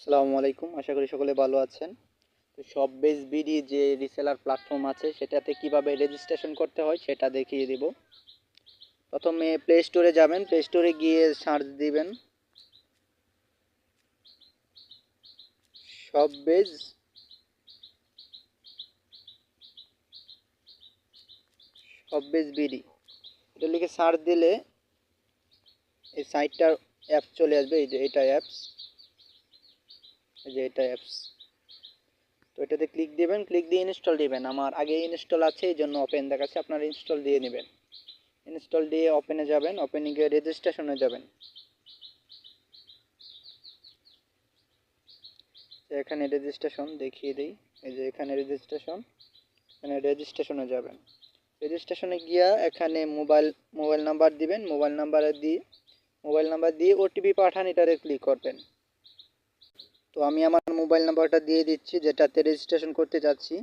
আসসালামু আলাইকুম, আশা করি সকলে ভালো আছেন। তো সব বেস বিডি যে রিসেলার প্ল্যাটফর্ম আছে, সেটাতে কীভাবে রেজিস্ট্রেশন করতে হয় সেটা দেখিয়ে দিব। প্রথমে প্লে স্টোরে যাবেন প্লে স্টোরে গিয়ে সার্চ দিবেন। সব বেজ সব বেজ বিডি এটা লিখে সার্চ দিলে এই সাইটটার অ্যাপ চলে আসবে, এই যে এটা অ্যাপস এই যে এটা অ্যাপস তো এটাতে ক্লিক দিবেন ক্লিক দিয়ে ইনস্টল দিবেন। আমার আগে ইনস্টল আছে, এই জন্য ওপেন দেখাচ্ছে। আপনারা ইনস্টল দিয়ে নেবেন। ইনস্টল দিয়ে ওপেনে যাবেন ওপেনে গিয়ে রেজিস্ট্রেশনে যাবেন। এখানে রেজিস্ট্রেশন দেখিয়ে দিই। এই যে এখানে রেজিস্ট্রেশন এখানে রেজিস্ট্রেশনে যাবেন। রেজিস্ট্রেশনে গিয়া এখানে মোবাইল মোবাইল নাম্বার দিবেন। মোবাইল নাম্বারে দিয়ে মোবাইল নাম্বার দিয়ে ওটিপি পাঠান এটারে ক্লিক করবেন। তো আমি আমার মোবাইল নাম্বারটা দিয়ে দিচ্ছি, যেটাতে রেজিস্ট্রেশন করতে যাচ্ছি।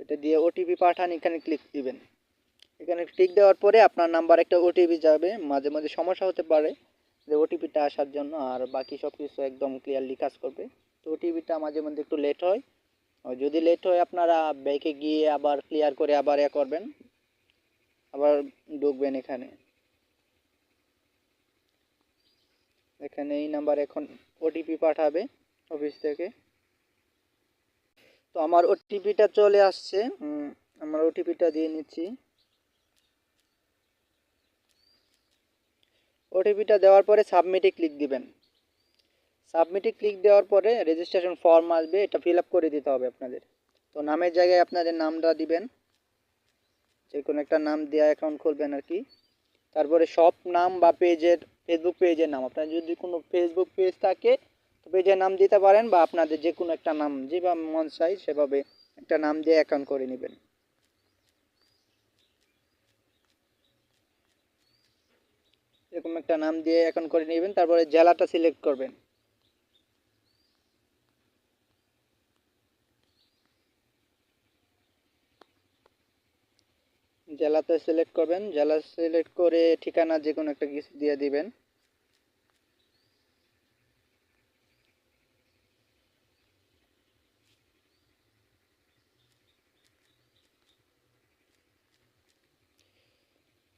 এটা দিয়ে ওটিপি পাঠান, এখানে ক্লিক দিবেন। এখানে ক্লিক দেওয়ার পরে আপনার নাম্বার একটা ওটিপি যাবে। মাঝে মাঝে সমস্যা হতে পারে যে ওটিপিটা আসার জন্য, আর বাকি সব কিছু একদম ক্লিয়ারলি কাজ করবে। তো ওটিপিটা মাঝে মধ্যে একটু লেট হয়। যদি লেট হয়, আপনারা ব্যাংকে গিয়ে আবার ক্লিয়ার করে আবার এ করবেন। আবার ঢুকবেন এখানে। এখানে এই নাম্বার এখন ওটিপি পাঠাবে অফিস থেকে। তো আমার ওটিপিটা চলে আসছে। আমার ওটিপিটা দিয়ে নিচ্ছি। ওটিপিটা দেওয়ার পরে সাবমিটে ক্লিক দিবেন। সাবমিটে ক্লিক দেওয়ার পরে রেজিস্ট্রেশন ফর্ম আসবে, এটা ফিল করে দিতে হবে আপনাদের। তো নামের জায়গায় আপনাদের নামটা দিবেন। যে কোনো একটা নাম দেওয়া অ্যাকাউন্ট খুলবেন আর কি। তারপরে সব নাম বা পেজের ফেসবুক পেজের নাম। আপনার যদি কোনো ফেসবুক পেজ থাকে, তো পেজের নাম দিতে পারেন বা আপনাদের যে কোনো একটা নাম যেভাবে মন চাই সেভাবে একটা নাম দিয়ে অ্যাকাউন্ট করে নেবেন। এরকম একটা নাম দিয়ে অ্যাকাউন্ট করে নেবেন, তারপরে জেলাটা সিলেক্ট করবেন। জেলাতে সিলেক্ট করবেন, জেলা সিলেক্ট করে ঠিকানা যে কোনো একটা কিছু দিয়ে দিবেন।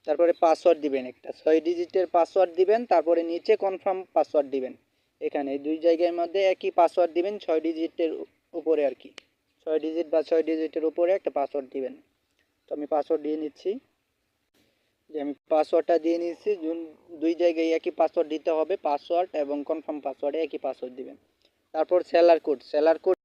তারপরে পাসওয়ার্ড দিবেন একটা। ছয় ডিজিটের পাসওয়ার্ড দিবেন, তারপরে নিচে কনফার্ম পাসওয়ার্ড দিবেন। এখানে দুই জায়গার মধ্যে একই পাসওয়ার্ড দিবেন, ছয় ডিজিটের উপরে আর কি। ছয় ডিজিট বা ছয় ডিজিটের উপরে একটা পাসওয়ার্ড দিবেন। তো আমি পাসওয়ার্ড দিয়ে নিচ্ছি। যে আমি পাসওয়ার্ডটা দিয়ে নিচ্ছি দুই জায়গায় একই পাসওয়ার্ড দিতে হবে পাসওয়ার্ড এবং কনফার্ম পাসওয়ার্ডে একই পাসওয়ার্ড দিবেন। তারপর সেলার কোড সেলার কোড